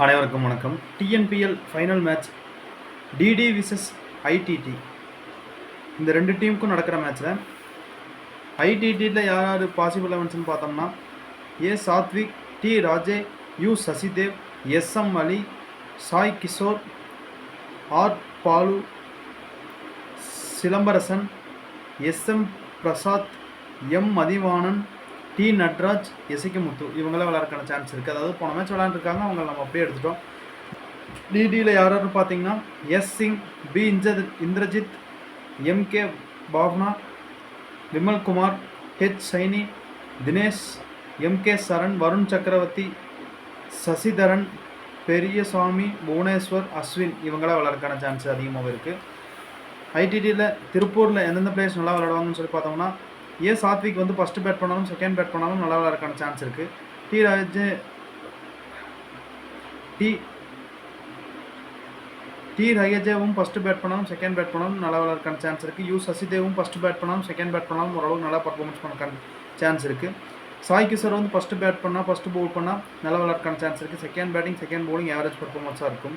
அனைவருக்கும் வணக்கம். TNPL final match TT versus IDT இந்த ரெண்டு டீமுக்கும் நடக்கிற மேட்ச்சில் ஐடிடியில் யார் யார் பாசிபிள் லெவன்ஸ்னு பார்த்தோம்னா A Sathvik T Raje U Sasidev S M Ali Sai Kishore R Balu Silambarasan S M Prasad M Mathivanan T Natraj இசைக்கு முத்து இவங்களாம் விளாட்றக்கான சான்ஸ் இருக்குது அதாவது போன மேட்ச் விளாண்டுருக்காங்க அவங்க நம்ம அப்படியே எடுத்துட்டோம். டிடியில் யார் யாரும் பார்த்தீங்கன்னா S Singh B Indra Indrajith M K Bhavna Vimalkumar H Saini Dinesh M K Saran Varun Chakravarthy Sasidharan Periyasamy Bhubaneswar Ashwin இவங்களாம் விளாட்றக்கான சான்ஸ் அதிகமாக இருக்குது ஐடிடியில் திருப்பூரில் எந்தெந்த பிளேயர்ஸ் நல்லா விளாடுவாங்கன்னு சொல்லி பார்த்தோம்னா ஏ சாத்விக் வந்து ஃபஸ்ட்டு பேட் பண்ணாலும் செகண்ட் பேட் பண்ணாலும் நல்லா விளையாடுறதுக்கான சான்ஸ் இருக்குது டி ராஜ் டி டி ரயஜேவும் ஃபஸ்ட்டு பேட் பண்ணாலும் செகண்ட் பேட் பண்ணாலும் நல்லா விளையாடுறதுக்கான சான்ஸ் இருக்குது யூ சசிதேவும் ஃபஸ்ட்டு பேட் பண்ணாலும் செகண்ட் பேட் பண்ணாலும் ஓரளவுக்கு நல்லா பர்ஃபார்மன்ஸ் பண்ணக்கான சான்ஸ் இருக்குது சாய் கிஷோர் வந்து ஃபஸ்ட்டு பேட் பண்ணால் ஃபஸ்ட்டு பவுல் பண்ணால் நல்லா விளையாடுறதுக்கான சான்ஸ் இருக்குது second batting second bowling average பர்ஃபார்மன்ஸாக இருக்கும்.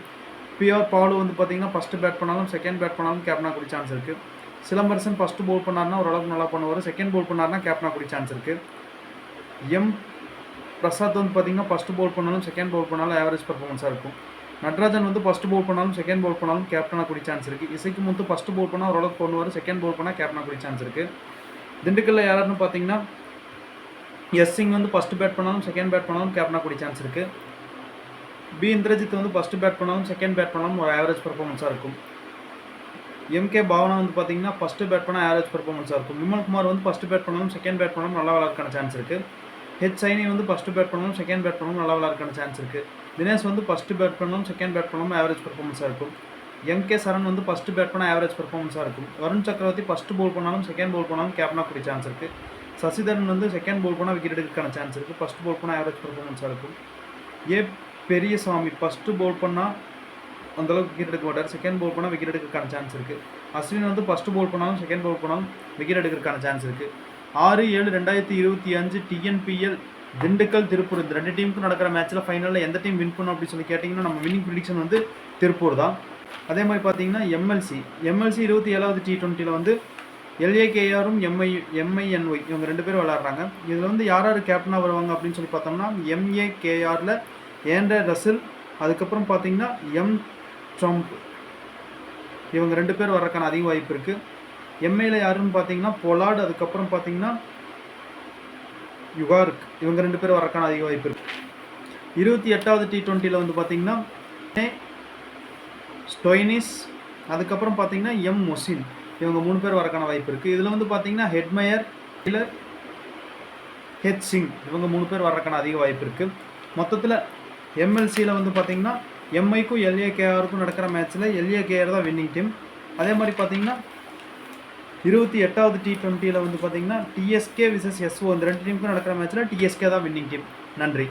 பியோர் பாலு வந்து பார்த்தீங்கன்னா ஃபஸ்ட்டு பேட் பண்ணாலும் செகண்ட் பேட் பண்ணாலும் கேப்னா கூடிய சான்ஸ் இருக்குது சிலம்பரசன் ஃபஸ்ட்டு பவுல் பண்ணார்னா ஓரளவுக்கு நல்லா பண்ணுவார். செகண்ட் பவுல் பண்ணார்னா கேப்னா கூடிய சான்ஸ் இருக்குது எம் பிரசாத் வந்து பார்த்தீங்கன்னா ஃபஸ்ட்டு பவுல் பண்ணாலும் செகண்ட் பவுல் பண்ணாலும் ஆவரேஜ் பர்ஃபார்மன்ஸாக இருக்கும். நட்ராஜன் வந்து ஃபஸ்ட்டு பவுல் பண்ணாலும் செகண்ட் பவுல் பண்ணாலும் கேப்டனாக கூடிய சான்ஸ் இருக்குது இசைக்கு வந்து ஃபஸ்ட்டு பவுல் பண்ணால் ஓரளவுக்கு பண்ணுவார். செகண்ட் பவுல் பண்ணால் கேப்டனாக கூடிய சான்ஸ் இருக்குது திண்டுக்கல்ல யாருன்னு பார்த்தீங்கன்னா எஸ் சிங் வந்து ஃபஸ்ட்டு பேட் பண்ணாலும் செகண்ட் பேட் பண்ணாலும் கேப்டனாக கூடிய சான்ஸ் இருக்குது பி இந்திரஜித் வந்து ஃபஸ்ட்டு பேட் பண்ணாலும் செகண்ட் பேட் பண்ணாலும் ஒரு ஆவரேஜ் பர்ஃபார்மன்ஸாக இருக்கும். எம்கே பாவனா வந்து பார்த்தீங்கன்னா ஃபஸ்ட்டு பேட் பண்ணால் ஆவரேஜ் பர்ஃபார்மன்ஸாக இருக்கும். விமல் குமார் வந்து ஃபஸ்ட்டு பேட் பண்ணாலும் செகண்ட் பேட் பண்ணாலும் நல்லா விளாட்றக்கான சான்ஸ் இருக்குது ஹெச் சைனி வந்து ஃபஸ்ட்டு பேட் பண்ணாலும் செகண்ட் பேட் பண்ணாலும் நல்லா விளாட்றக்கான சான்ஸ் இருக்குது தினேஷ் வந்து ஃபஸ்ட்டு பேட் பண்ணாலும் செகண்ட் பேட் பண்ணாலும் ஆவரேஜ் பர்ஃபார்மன்ஸாக இருக்கும். எம்கே சரண் வந்து ஃபஸ்ட்டு பேட் பண்ணால் ஆவரேஜ் பர்ஃபார்மன்ஸாக இருக்கும். வருண் சக்கரவர்த்தி ஃபஸ்ட்டு பவுல் பண்ணாலும் செகண்ட் பவுல் பண்ணாலும் கேப்னா கூடிய சான்ஸ் இருக்குது சசிதரன் வந்து செகண்ட் பவுல் பண்ணால் விக்கெட் எடுக்கிறதுக்கான சான்ஸ் இருக்குது ஃபஸ்ட்டு பவுல் பண்ணால் ஆவரேஜ் பர்ஃபார்மன்ஸாக இருக்கும். ஏ பெரியசாமி ஃபஸ்ட்டு பவுல் பண்ணால் அந்தளவுக்கு விக்கெட் எடுக்க மாட்டார். செகண்ட் போல் பண்ணால் விக்கெட் எடுக்கிறதுக்கான சான்ஸ் இருக்குது அஸ்வின் வந்து ஃபஸ்ட்டு போல் பண்ணாலும் செகண்ட் போல் பண்ணாலும் விக்கெட் எடுக்கிறதுக்கான சான்ஸ் இருக்குது ஆறு ஏழு ரெண்டாயிரத்தி இருபத்தி அஞ்சு டிஎன்பிஎல் திண்டுக்கல் திருப்பூர். இந்த ரெண்டு டீமுக்கும் நடக்கிற மேட்ச்சில் ஃபைனலில் எந்த டீம் வின் பண்ணும் அப்படின்னு சொல்லி கேட்டிங்கன்னா நம்ம வின்னிங் ப்ரிடிக்ஷன் வந்து திருப்பூர் தான். அதே மாதிரி பார்த்தீங்கன்னா எம்எல்சி எம்எல்சி இருபத்தி ஏழாவது டி ட்வெண்ட்டியில் வந்து எல்ஏகேஆரும் எம்ஐ எம்ஐஎன்ஒய் இவங்க ரெண்டு பேரும் விளாட்றாங்க இதில் வந்து யார் யார் கேப்டனாக வருவாங்க அப்படின்னு சொல்லி பார்த்தோம்னா எம்ஏகேஆரில் ஏண்ட ரசில் அதுக்கப்புறம் பார்த்தீங்கன்னா எம் ட்ரம்ப் இவங்க ரெண்டு பேர் வர்றதுக்கான அதிக வாய்ப்பு இருக்குது எம்ஏல யாருன்னு பார்த்தீங்கன்னா பொலாட் அதுக்கப்புறம் பார்த்தீங்கன்னா யுகார்க் இவங்க ரெண்டு பேர் வர்றதுக்கான அதிக வாய்ப்பு இருக்குது இருபத்தி எட்டாவது டி டுவெண்ட்டியில் வந்து பார்த்தீங்கன்னா ஸ்டொய்னிஸ் அதுக்கப்புறம் பார்த்தீங்கன்னா எம் மொசின் இவங்க மூணு பேர் வரக்கான வாய்ப்பு இருக்குது இதில் வந்து பார்த்தீங்கன்னா ஹெட்மயர் இல்லை ஹெச் சிங் இவங்க மூணு பேர் வரக்கான அதிக வாய்ப்பு இருக்குது மொத்தத்தில் எம்எல்சியில் வந்து பார்த்தீங்கன்னா எம்ஐக்கும் எல்ஏகேஆருக்கும் நடக்கிற மேட்ச்சில் எல்ஏகேஆர் தான் வின்னிங் டீம் அதே மாதிரி பார்த்தீங்கன்னா இருபத்தி எட்டாவது டி டுவெண்ட்டியில் வந்து பார்த்தீங்கன்னா டிஎஸ்கே விசஸ் எஸ்ஓ இந்த ரெண்டு டீமுக்கும் நடக்கிற மேட்ச்சில் டிஎஸ்கே தான் வின்னிங் டீம் நன்றி.